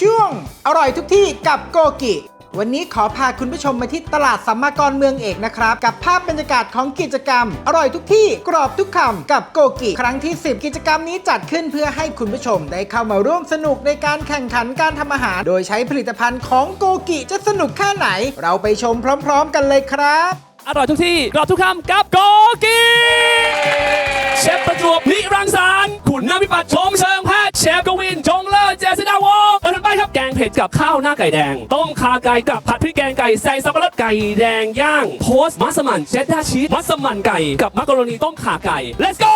ช่วง อร่อยทุกที่กับโกกิ วันนี้ขอพาคุณผู้ชมมาที่ตลาดสัมมากรเมืองเอกนะครับ กับภาพบรรยากาศของกิจกรรม อร่อยทุกที่กรอบทุกคำกับโกกิ ครั้งที่ 10 กิจกรรมนี้จัดขึ้นเพื่อให้คุณผู้ชมได้เข้ามาร่วมสนุกในการแข่งขันการทำอาหาร โดยใช้ผลิตภัณฑ์ของโกกิจะสนุกแค่ไหน เราไปชมพร้อม ๆ กันเลยครับ อร่อยทุกที่กรอบทุกคำกับโกกีเชฟประจวบนิรังสรรค์คุณน้ำพิปัตรช กับข้าวหน้าไก่แดง ต้มขาไก่กับผัดพริกแกงไก่ใส่สับปะรดไก่แดงย่างโพสต์มัสมั่นเชดดาชีสมัสมั่นไก่กับมักกะโรนีต้มขาไก่ let's go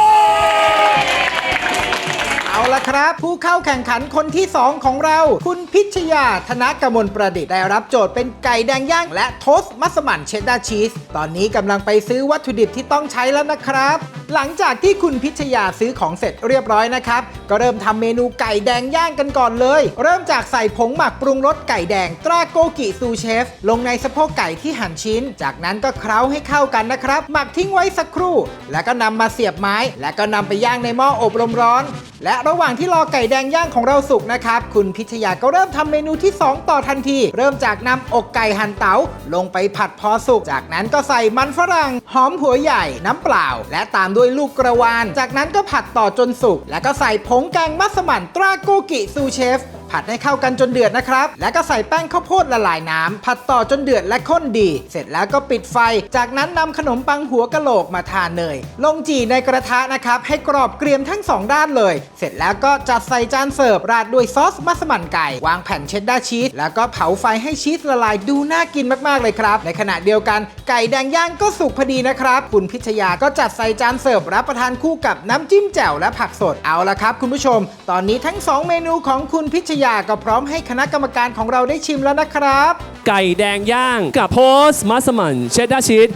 เอาละครับ ผู้เข้าแข่งขันคนที่ 2 ของเรา คุณพิชยาธนกมลประดิษฐ์ได้รับโจทย์เป็นไก่แดงย่าง และโทสต์มัสมั่นเชดดาร์ชีสตอนนี้กำลังไปซื้อวัตถุดิบที่ต้องใช้แล้วนะครับ หลังจากที่คุณพิชยาซื้อของเสร็จเรียบร้อยนะครับ ก็เริ่มทำเมนูไก่แดงย่างกันก่อนเลย เริ่มจากใส่ผงหมักปรุงรสไก่แดง ตราโกกิซูเชฟ ลงในสะโพกไก่ที่หั่นชิ้น จากนั้นก็เคล้าให้เข้ากันนะครับ หมักทิ้งไว้สักครู่ แล้วก็นำมาเสียบไม้ และก็นำไปย่างในหม้ออบลมร้อน และระหว่างที่รอไก่แดงย่างของเราสุกนะครับ คุณพิชยาก็เริ่มทำเมนูที่ 2 ต่อทันที เริ่มจากนำอกไก่หั่นเตาลงไปผัดพอสุก จากนั้นก็ใส่มันฝรั่ง หอมหัวใหญ่ น้ำเปล่า และตามด้วยลูกกระวาน จากนั้นก็ผัดต่อจนสุก แล้วก็ใส่ผงแกงมัสมั่นตราโกกิซูเชฟ ผัดให้เข้ากันจนเดือดนะครับ แล้วก็ใส่แป้งข้าวโพดละลายน้ำผัดต่อจนเดือดและข้นดี เสร็จแล้วก็ปิดไฟ จากนั้นนำขนมปังหัวกะโหลกมาทาเนย ลงจี่ในกระทะนะครับ ให้กรอบเกรียมทั้งสองด้านเลย เสร็จแล้วก็จัดใส่จานเสิร์ฟราดด้วยซอสมัสมั่นไก่ วางแผ่นเชดดาร์ชีสแล้วก็เผาไฟให้ชีสละลายดูน่ากินมากๆเลยครับ ในขณะเดียวกันไก่แดงย่างก็สุกพอดีนะครับคุณพิชยาก็จัดใส่จานเสิร์ฟรับประทานคู่กับน้ำจิ้มแจ่วและผักสดเอาละครับ คุณผู้ชม ตอนนี้ทั้งสองเมนูของคุณพิชยาก็พร้อมให้คณะกรรมการของเราได้ชิมแล้วนะครับ ไก่แดงย่างกับโพสต์มัสมั่นเชดดาชีส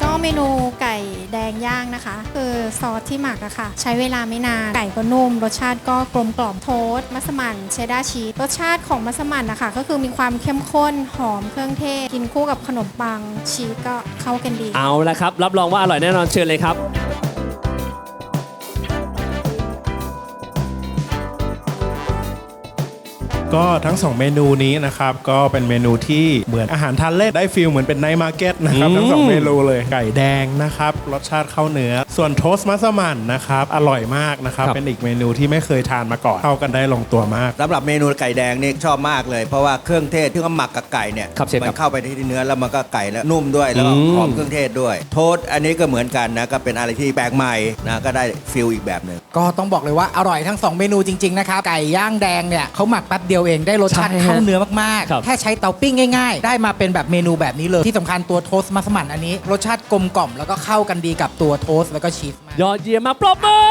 ก็เมนูไก่แดงย่างนะคะ คือซอสที่หมักอะค่ะ ใช้เวลาไม่นาน ไก่ก็นุ่ม รสชาติก็กลมกล่อมโทสต์มัสมั่นเชดดาร์ชีสรสชาติของมัสมั่นนะคะก็คือมีความเข้มข้นหอมเครื่องเทศ กินคู่กับขนมปังชีสก็เข้ากันดี เอาละครับ รับรองว่าอร่อยแน่นอนเชิญเลยครับ ก็ทั้งสองเมนูนี้นะครับ ก็เป็นเมนูที่เหมือนอาหารทานเล่นได้ฟิลเหมือนเป็นไนท์มาร์เก็ตนะครับอืมทั้งสองเมนูเลยไก่แดงนะครับ รสชาติเข้าเนื้อ ส่วนโทสต์มัสมั่นนะครับ อร่อยมากนะครับ เป็นอีกเมนูที่ไม่เคยทานมาก่อน เข้ากันได้ลงตัวมาก สำหรับเมนูไก่แดงนี่ชอบมากเลย เพราะว่าเครื่องเทศที่เขาหมักกับไก่เนี่ยครับเชฟมัครับเข้าไปที่เนื้อแล้วมันก็ไก่แล้วนุ่มด้วยแล้วก็อืม หอมเครื่องเทศด้วย โทษอันนี้ก็เหมือนกันนะ ก็เป็นอะไรที่แปลกใหม่นะก็ได้ฟิลอีกแบบหนึ่ง ก็ต้องบอกเลยว่าอร่อยทั้ง 2 เมนูจริง ๆ นะครับ ไก่ย่างแดงเนี่ยเขาหมักแป๊บเดียวเองได้รสชาติใช่ฮะเข้าเนื้อมากครับ ๆ แค่ใช้เตาปิ้งง่าย ๆ ได้มาเป็นแบบเมนูแบบนี้เลย ที่สำคัญตัวโทสต์มัสมั่นอันนี้ รสชาติกลมกล่อมแล้วก็เข้ากันดีกับตัวโทสต์แล้วก็ชีสมาก ยอดเยี่ยมมากปรบมือ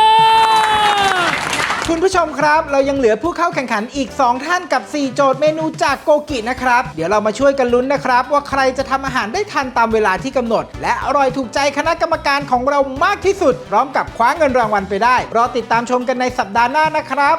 คุณผู้ชมครับ เรายังเหลือผู้เข้าแข่งขันอีก 2 ท่านกับ 4 โจทย์เมนูจากโกกินะครับ เดี๋ยวเรามาช่วยกันลุ้นนะครับ ว่าใครจะทำอาหารได้ทันตามเวลาที่กำหนด และอร่อยถูกใจคณะกรรมการของเรามากที่สุด พร้อมกับคว้าเงินรางวัลไปได้ รอติดตามชมกันในสัปดาห์หน้านะครับ